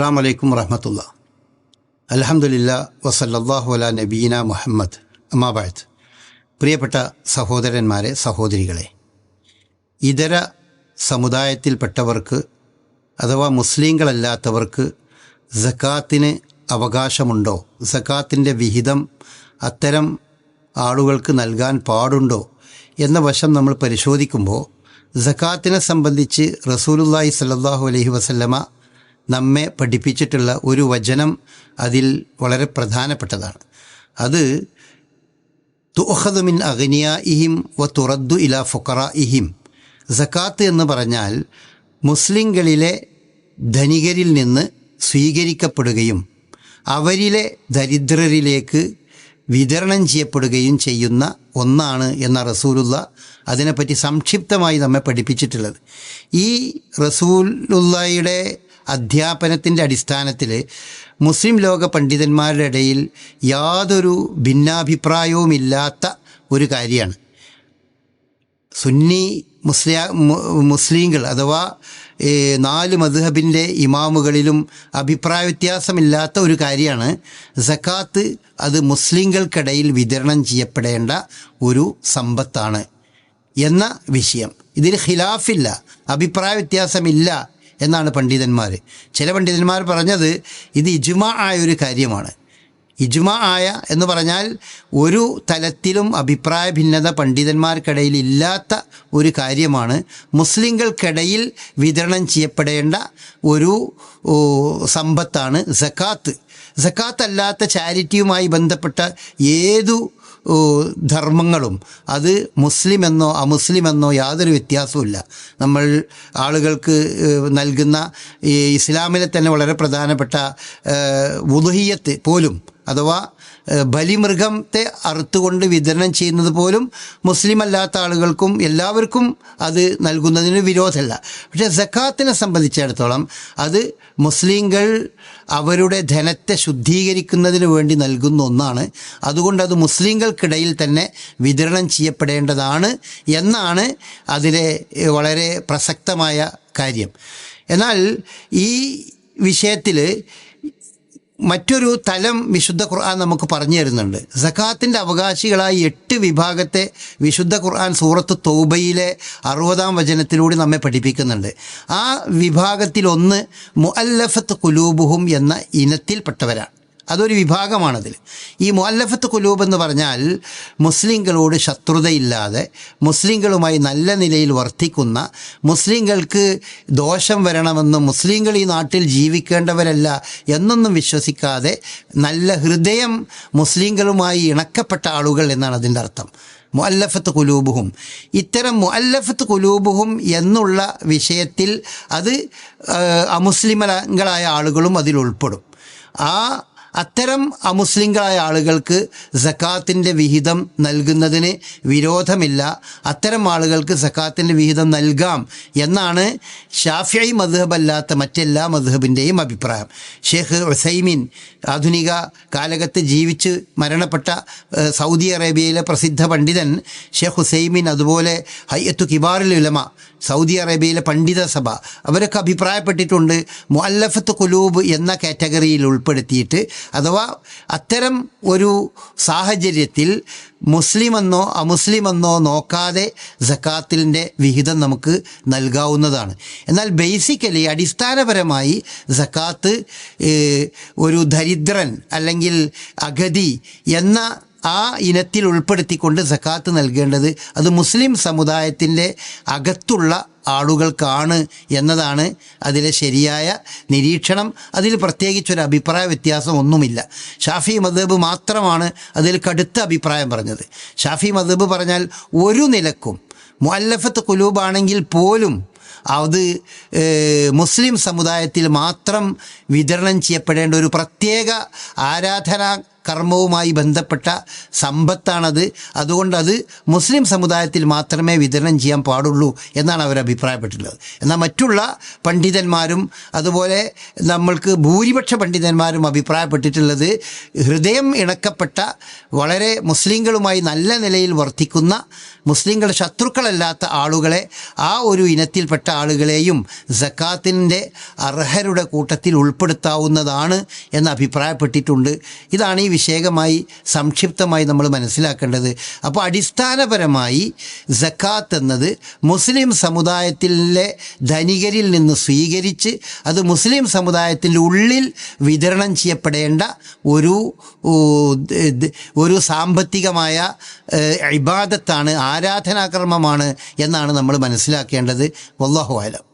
അസ്സാം വലൈക്കും വറഹമത്തുള്ള. അലഹമുല്ല വസല്ലാഹു അല നബീന മുഹമ്മദ്. അമ്മാബായത് പ്രിയപ്പെട്ട സഹോദരന്മാരെ സഹോദരികളെ ഇതര സമുദായത്തിൽപ്പെട്ടവർക്ക് അഥവാ മുസ്ലിങ്ങളല്ലാത്തവർക്ക് സക്കാത്തിന് അവകാശമുണ്ടോ? സക്കാത്തിന്റെ വിഹിതം അത്തരം ആളുകൾക്ക് നൽകാൻ പാടുണ്ടോ? എന്ന വശം നമ്മൾ പരിശോധിക്കുമ്പോൾ സക്കാത്തിനെ സംബന്ധിച്ച് റസൂലുല്ലാഹി സല്ലാഹു അലഹി വസല്ലമ നമ്മെ പഠിപ്പിച്ചിട്ടുള്ള ഒരു വചനം അതിൽ വളരെ പ്രധാനപ്പെട്ടതാണ്. അത് തുഹദ് മിൻ അഗ്നിയ ഇഹിം വ തുറദ്ദു ഇല ഫുക്കറ ഇഹിം സക്കാത്ത് എന്ന് പറഞ്ഞാൽ മുസ്ലിങ്ങളിലെ ധനികരിൽ നിന്ന് സ്വീകരിക്കപ്പെടുകയും അവരിലെ ദരിദ്രരിലേക്ക് വിതരണം ചെയ്യപ്പെടുകയും ചെയ്യുന്ന ഒന്നാണ് എന്ന റസൂലുള്ള അതിനെപ്പറ്റി സംക്ഷിപ്തമായി നമ്മെ പഠിപ്പിച്ചിട്ടുള്ളത്. ഈ റസൂലുള്ളയുടെ അധ്യാപനത്തിന്റെ അടിസ്ഥാനത്തിൽ മുസ്ലിം ലോക പണ്ഡിതന്മാരുടെ ഇടയിൽ യാതൊരു ഭിന്നാഭിപ്രായവുമില്ലാത്ത ഒരു കാര്യമാണ്. സുന്നി മുസ്ലിയ മുസ്ലിങ്ങൾ അഥവാ നാല് മധുഹബിന്റെ ഇമാമുകളിലും അഭിപ്രായ വ്യത്യാസമില്ലാത്ത ഒരു കാര്യമാണ് സക്കാത്ത് അത് മുസ്ലിങ്ങൾക്കിടയിൽ വിതരണം ചെയ്യപ്പെടേണ്ട ഒരു സമ്പത്താണ് എന്ന വിഷയം. ഇതിൽ ഖിലാഫില്ല അഭിപ്രായ വ്യത്യാസമില്ല എന്നാണ് പണ്ഡിതന്മാർ ചില പണ്ഡിതന്മാർ പറഞ്ഞത് ഇത് ഇജുമ ആയ ഒരു കാര്യമാണ്. ഇജുമ ആയ എന്ന് പറഞ്ഞാൽ ഒരു തലത്തിലും അഭിപ്രായ ഭിന്നത പണ്ഡിതന്മാർക്കിടയിൽ ഇല്ലാത്ത ഒരു കാര്യമാണ്. മുസ്ലിങ്ങൾക്കിടയിൽ വിതരണം ചെയ്യപ്പെടേണ്ട ഒരു സമ്പത്താണ് സക്കാത്ത്. സക്കാത്ത് അല്ലാത്ത ചാരിറ്റിയുമായി ബന്ധപ്പെട്ട ഏതു ധർമ്മങ്ങളും. അത് മുസ്ലിം എന്നോ അമുസ്ലിം എന്നോ യാതൊരു വ്യത്യാസവുമില്ല. നമ്മൾ ആളുകൾക്ക് നൽകുന്ന ഈ ഇസ്ലാമിലെ തന്നെ വളരെ പ്രധാനപ്പെട്ട വുദുഹിയത്ത് പോലും അഥവാ ബലിമൃഗത്തെ അറുത്തുകൊണ്ട് വിതരണം ചെയ്യുന്നത് പോലും മുസ്ലിം അല്ലാത്ത ആളുകൾക്കും എല്ലാവർക്കും അത് നൽകുന്നതിന് വിരോധമല്ല. പക്ഷേ സക്കാത്തിനെ സംബന്ധിച്ചിടത്തോളം അത് മുസ്ലിങ്ങൾ അവരുടെ ധനത്തെ ശുദ്ധീകരിക്കുന്നതിന് വേണ്ടി നൽകുന്ന ഒന്നാണ്. അതുകൊണ്ട് അത് മുസ്ലിങ്ങൾക്കിടയിൽ തന്നെ വിതരണം ചെയ്യപ്പെടേണ്ടതാണ് എന്നാണ് അതിലെ വളരെ പ്രസക്തമായ കാര്യം. എന്നാൽ ഈ വിഷയത്തിൽ മറ്റൊരു തലം വിശുദ്ധ ഖുർആൻ നമുക്ക് പറഞ്ഞു തരുന്നുണ്ട്. സക്കാത്തിന്റെ അവകാശികളായി എട്ട് വിഭാഗത്തെ വിശുദ്ധ ഖുർആൻ സൂറത്ത് തൗബയിലെ അറുപതാം വചനത്തിലൂടെ നമ്മെ പഠിപ്പിക്കുന്നുണ്ട്. ആ വിഭാഗത്തിലൊന്ന് മുഅല്ലഫത്ത് കുലൂബുഹും എന്ന ഇനത്തിൽപ്പെട്ടവരാണ്. അതൊരു വിഭാഗമാണതിൽ ഈ മുഅല്ലഫത്ത് കുലൂബ് എന്ന് പറഞ്ഞാൽ മുസ്ലിങ്ങളോട് ശത്രുതയില്ലാതെ മുസ്ലിങ്ങളുമായി നല്ല നിലയിൽ വർത്തിക്കുന്ന മുസ്ലിങ്ങൾക്ക് ദോഷം വരണമെന്നും മുസ്ലിങ്ങൾ ഈ നാട്ടിൽ ജീവിക്കേണ്ടവരല്ല എന്നൊന്നും വിശ്വസിക്കാതെ നല്ല ഹൃദയം മുസ്ലിങ്ങളുമായി ഇണക്കപ്പെട്ട ആളുകൾ എന്നാണ് അതിന്റെ അർത്ഥം. മുഅല്ലഫത്ത് കുലൂബുഹും. ഇത്തരം മുഅല്ലഫത്ത് കുലൂബുഹും എന്നുള്ള വിഷയത്തിൽ അത് അമുസ്ലിമങ്ങളായ ആളുകളും അതിൽ ഉൾപ്പെടും. ആ അത്തരം അമുസ്ലിങ്ങളായ ആളുകൾക്ക് സക്കാത്തിന്റെ വിഹിതം നൽകുന്നതിന് വിരോധമില്ല. അത്തരം ആളുകൾക്ക് സക്കാത്തിന്റെ വിഹിതം നൽകാം എന്നാണ് ഷാഫിയായി മധുഹബ് അല്ലാത്ത മറ്റെല്ലാ മധുഹബിന്റെയും അഭിപ്രായം. ഷെയ്ഖ് ഒസൈമിൻ ആധുനിക കാലഘത്ത് ജീവിച്ച് മരണപ്പെട്ട സൗദി അറേബ്യയിലെ പ്രസിദ്ധ പണ്ഡിതൻ ഷെയ്ഖ് ഹുസൈമിൻ അതുപോലെ ഹയ്യത്തു കിബാറിൽ ഉലമ സൗദി അറേബ്യയിലെ പണ്ഡിത സഭ അവരൊക്കെ അഭിപ്രായപ്പെട്ടിട്ടുണ്ട്. മുഅല്ലഫത്ത് കുലൂബ് എന്ന കാറ്റഗറിയിൽ ഉൾപ്പെടുത്തിയിട്ട് അഥവാ അത്തരം ഒരു സാഹചര്യത്തിൽ മുസ്ലിമെന്നോ അമുസ്ലിമെന്നോ നോക്കാതെ സക്കാത്തിന്റെ വിഹിതം നമുക്ക് നൽകാവുന്നതാണ്. എന്നാൽ ബേസിക്കലി അടിസ്ഥാനപരമായി സക്കാത്ത് ഒരു ദരിദ്രൻ അല്ലെങ്കിൽ അഗതി എന്ന ആ ഇനത്തിൽ ഉൾപ്പെടുത്തിക്കൊണ്ട് സക്കാത്ത് നൽകേണ്ടത് അത് മുസ്ലിം സമുദായത്തിന്റെ അകത്തുള്ള ആളുകൾക്കാണ് എന്നതാണ് അതിലെ ശരിയായ നിരീക്ഷണം. അതിൽ പ്രത്യേകിച്ചൊരു അഭിപ്രായ വ്യത്യാസം ഒന്നുമില്ല. ഷാഫി മദബ് മാത്രമാണ് അതിൽ കടുത്ത അഭിപ്രായം പറഞ്ഞത്. ഷാഫി മദബ് പറഞ്ഞാൽ ഒരു നിലക്കും മുല്ലഫത്ത് കുലൂബാണെങ്കിൽ പോലും അത് മുസ്ലിം സമുദായത്തിൽ മാത്രം വിതരണം ചെയ്യപ്പെടേണ്ട ഒരു പ്രത്യേക ആരാധനാ കർമ്മവുമായി ബന്ധപ്പെട്ട സമ്പത്താണത്. അതുകൊണ്ട് അത് മുസ്ലിം സമുദായത്തിൽ മാത്രമേ വിതരണം ചെയ്യാൻ പാടുള്ളൂ എന്നാണ് അവർ അഭിപ്രായപ്പെട്ടിട്ടുള്ളത്. എന്നാൽ മറ്റുള്ള പണ്ഡിതന്മാരും അതുപോലെ നമ്മൾക്ക് ഭൂരിപക്ഷ പണ്ഡിതന്മാരും അഭിപ്രായപ്പെട്ടിട്ടുള്ളത് ഹൃദയം ഇണക്കപ്പെട്ട വളരെ മുസ്ലിങ്ങളുമായി നല്ല നിലയിൽ വർത്തിക്കുന്ന മുസ്ലിങ്ങളുടെ ശത്രുക്കളല്ലാത്ത ആളുകളെ ആ ഒരു ഇനത്തിൽപ്പെട്ട ആളുകളെയും സക്കാത്തിന്റെ അർഹരുടെ കൂട്ടത്തിൽ ഉൾപ്പെടുത്താവുന്നതാണ് എന്ന് അഭിപ്രായപ്പെട്ടിട്ടുണ്ട്. ഇതാണ് ഈ വിഷയകമായി സംക്ഷിപ്തമായി നമ്മൾ മനസ്സിലാക്കേണ്ടത്. അപ്പോൾ അടിസ്ഥാനപരമായി ജക്കാത്ത് എന്നത് മുസ്ലിം സമുദായത്തിലെ ധനികരിൽ നിന്ന് സ്വീകരിച്ച് അത് മുസ്ലിം സമുദായത്തിന്റെ ഉള്ളിൽ വിതരണം ചെയ്യപ്പെടേണ്ട ഒരു ഒരു സാമ്പത്തികമായ ഇബാദത്താണ് ആരാധനാക്രമമാണ് എന്നാണ് നമ്മൾ മനസ്സിലാക്കേണ്ടത്. വല്ലാഹു ആലം